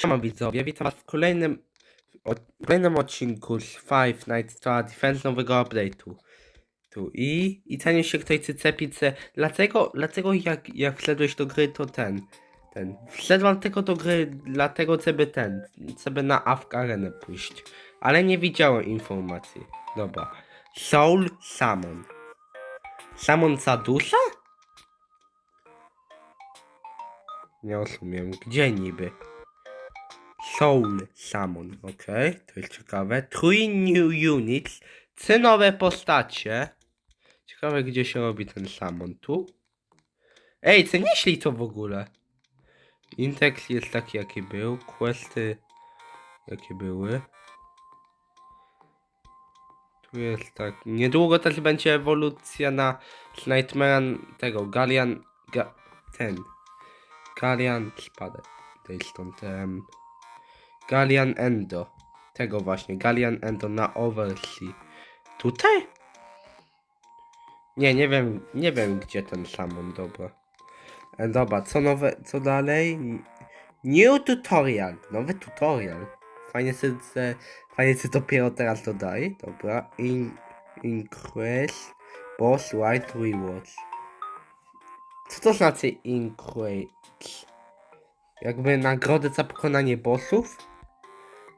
Siema widzowie, witam was w kolejnym, kolejnym odcinku z Five Nights at Defense nowego update'u. Tu i, i zanim się ktoś chce pizzę, dlatego, dlatego jak, jak wszedłeś do gry to ten, ten, wszedłem tylko do gry dlatego żeby ten, żeby na AFK Arenę pójść, ale nie widziałem informacji. Dobra, Soul Salmon. Salmon Sadusa? Nie rozumiem, gdzie niby? Soul Salmon, ok, to jest ciekawe. Three new units, trzy nowe postacie. Ciekawe, gdzie się robi ten Salmon, tu? Ej, co nieśli to w ogóle? Index jest taki, jaki był, questy jakie były. Tu jest tak, niedługo też będzie ewolucja na Nightmare tego, Galian, ga, ten, Galian, spadek, tutaj stąd, em, Galian Endo. Tego właśnie, Galian Endo na Oversea. Tutaj? Nie, nie wiem, nie wiem gdzie ten Salmon, dobra. E, dobra, co nowe, co dalej? New tutorial, nowy tutorial. Fajnie że- fajnie się dopiero teraz dodaje, dobra. In, increase boss right rewards. Co to znaczy increase? Jakby nagrody za pokonanie bossów?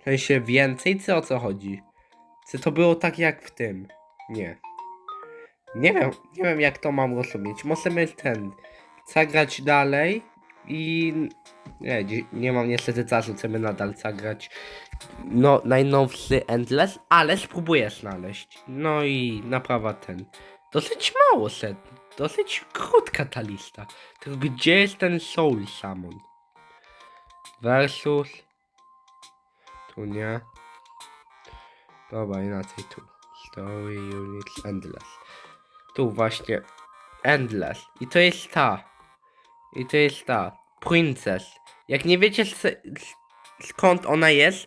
W sensie więcej, czy o co chodzi? Czy to było tak jak w tym? Nie. Nie wiem, nie wiem jak to mam rozumieć. Możemy ten, zagrać dalej i... Nie, nie mam niestety czasu, chcemy nadal zagrać no, najnowszy Endless, ale spróbuję znaleźć. No i naprawa ten. Dosyć mało set, dosyć krótka ta lista. Tylko gdzie jest ten Soul Salmon? Versus... Tu nie. Dobra, inaczej tu. Story Units Endless. Tu właśnie. Endless. I to jest ta. I to jest ta. Princess. Jak nie wiecie skąd ona jest,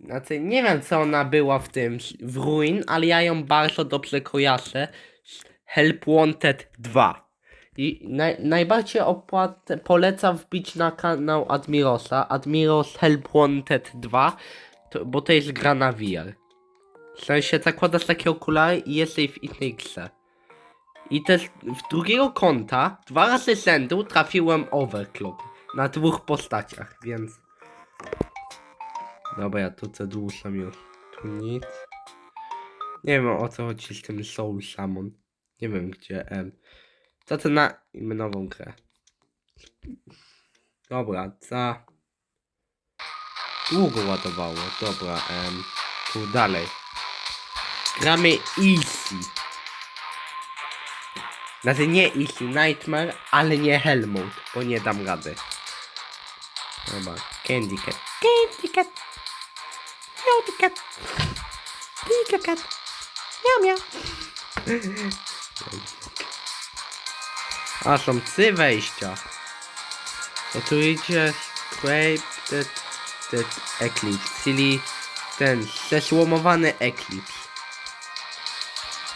znaczy nie wiem co ona była w tym, w Ruin, ale ja ją bardzo dobrze kojarzę. z Help Wanted 2. I naj, najbardziej opłat, polecam wbić na kanał Admirosa, Admiros Help Wanted 2, to, bo to jest gra na VR. W sensie zakładasz takie okulary i jesteś w innej grze. I też w drugiego konta dwa razy z trafiłem Overclock na dwóch postaciach, więc... Dobra, ja tu przedłużam już. Tu nic. Nie wiem o co chodzi z tym Soul Salmon. Nie wiem gdzie. Em. Co to naimy nową grę. Dobra, za... Długo ładowało. Dobra, em. Tu dalej. Gramy Easy. Znaczy nie Easy Nightmare, ale nie Hell Mode, bo nie dam rady. Dobra, Candy Cat. Candy Cat. Candy Cat. Pika Cat. Miau miau. A, są trzy wejścia. To tu idzie Scrape that, that Eclipse, czyli ten zesłomowany Eclipse.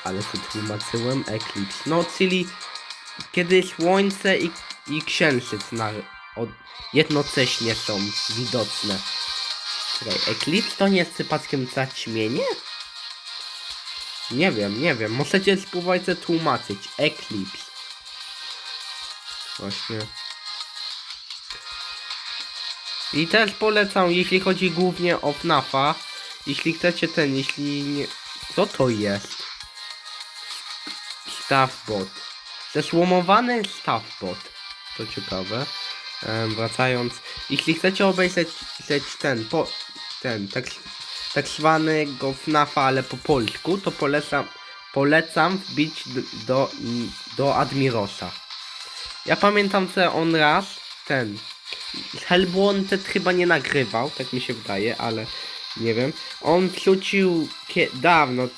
Ale tu tłumaczyłem Eclipse. No, czyli kiedy słońce i, i księżyc na, od, jednocześnie są widoczne. Czekaj, Eclipse to nie jest przypadkiem zaćmienie? Nie wiem, nie wiem. Możecie spróbować to tłumaczyć. Eclipse. Właśnie. I też polecam, jeśli chodzi głównie o FNAFa. Jeśli chcecie ten, jeśli nie... Co to jest? Staffbot. Zesłomowany Staffbot. To ciekawe. Em, wracając. Jeśli chcecie obejrzeć obejrzeć ten, po, ten, tak, tak zwanego FNAFa, ale po polsku, to polecam, polecam wbić do, do, do Admirosa. Ja pamiętam, że on raz, ten, Hellblunted chyba nie nagrywał, tak mi się wydaje, ale nie wiem. On wrzucił dawno,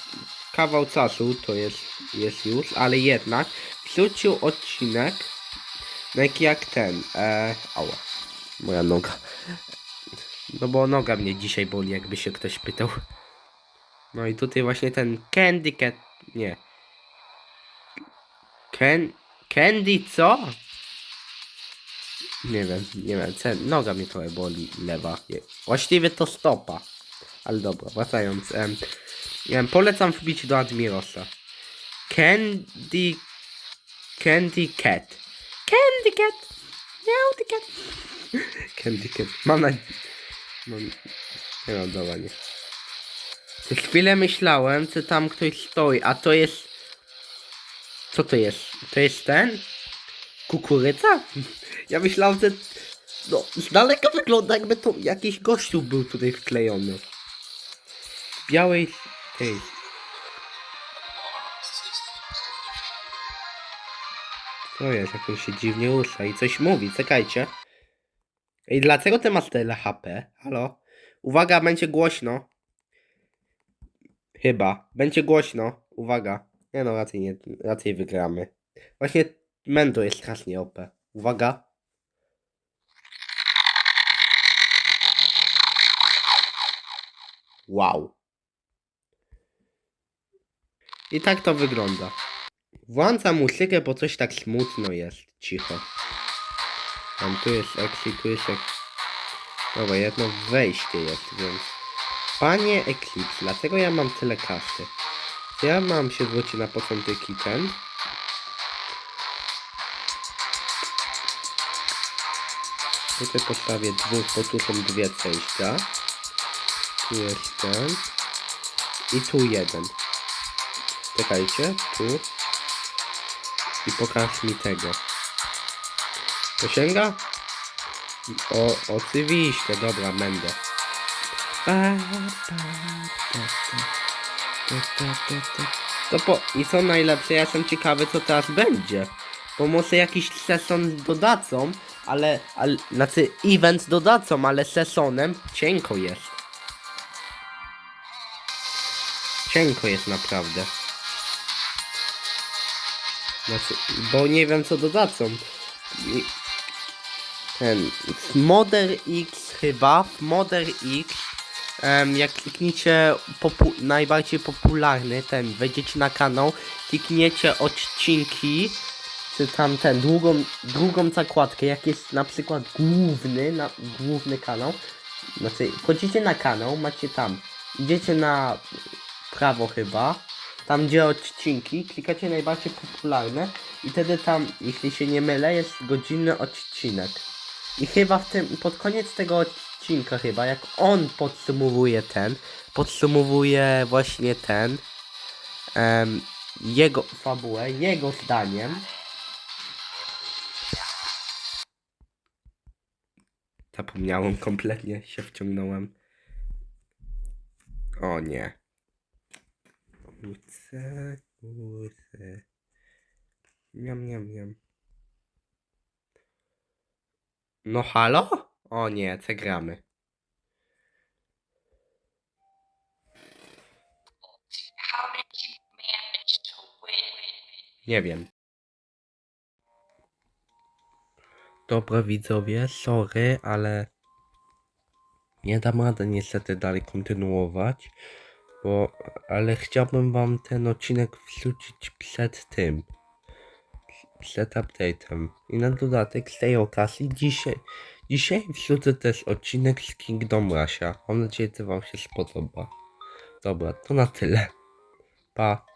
kawał czasu, to jest, jest już, ale jednak wrzucił odcinek, taki jak ten, e, ała, moja noga. No bo noga mnie dzisiaj boli, jakby się ktoś pytał. No i tutaj właśnie ten Candy Cat, nie. Can, candy co? Nie wiem, nie wiem, ce- noga mnie trochę boli, lewa. Je- Właściwie to stopa. Ale dobra, wracając. Em, em, polecam wbić do Admirosa. Candy... Candy Cat. Candy Cat! Candy Cat! Candy Cat. Mam na... Mam... Nie mam dobra, nie. Przez chwilę myślałem, czy tam ktoś stoi, a to jest... Co to jest? To jest ten? Kukurydza? Ja myślałem, że... No, z daleka wygląda jakby to jakiś gościu był tutaj wklejony. W białej... Tej... Co jest? Jak on się dziwnie rusza i coś mówi, czekajcie. I dlaczego ty masz tyle HP? Halo? Uwaga, będzie głośno. Chyba. Będzie głośno. Uwaga. Nie no, raczej nie. Raczej wygramy. Właśnie Mendo jest strasznie OP. Uwaga. Wow. I tak to wygląda. Włączam muzykę, bo coś tak smutno jest. Cicho. Tam tu jest exit, tu jest exit. Dobra, jedno wejście jest, więc... Panie Eclipse, dlaczego ja mam tyle kasy? Ja mam się zwrócić na początek ten? Tutaj postawię dwóch, bo tu są dwie przejścia. Tu jest ten. I tu jeden. Czekajcie, tu. I pokaż mi tego. Dosięga? O, oczywiście, dobra, będę. To po... I co najlepsze, ja jestem ciekawy, co teraz będzie. Bo może jakiś sezon dodadzą, ale, ale... Znaczy, event dodadzą, ale sezonem cienko jest. Cienko jest naprawdę. Znaczy, bo nie wiem co dodadzą. Ten Model X chyba, Model X em, jak klikniecie popu najbardziej popularny ten, wejdziecie na kanał, klikniecie odcinki, czy tam ten, drugą, drugą zakładkę, jak jest na przykład główny, na, główny kanał, znaczy wchodzicie na kanał, macie tam, idziecie na prawo chyba, tam gdzie odcinki, klikacie najbardziej popularne i wtedy tam, jeśli się nie mylę, jest godzinny odcinek. I chyba w tym, pod koniec tego odcinka chyba, jak on podsumowuje ten, podsumowuje właśnie ten, jego fabułę, jego zdaniem. Zapomniałem kompletnie, się wciągnąłem. O nie. Kurce, kurce. Miam, miam, miam. No halo? O nie, co gramy? Nie wiem. Dobra widzowie, sorry, ale nie dam rady niestety dalej kontynuować, bo ale chciałbym wam ten odcinek wrzucić przed tym, przed update'em. I na dodatek z tej okazji dzisiaj, dzisiaj wrzucę też odcinek z Kingdom Russia. Mam nadzieję, że wam się spodoba. Dobra, to na tyle. Pa.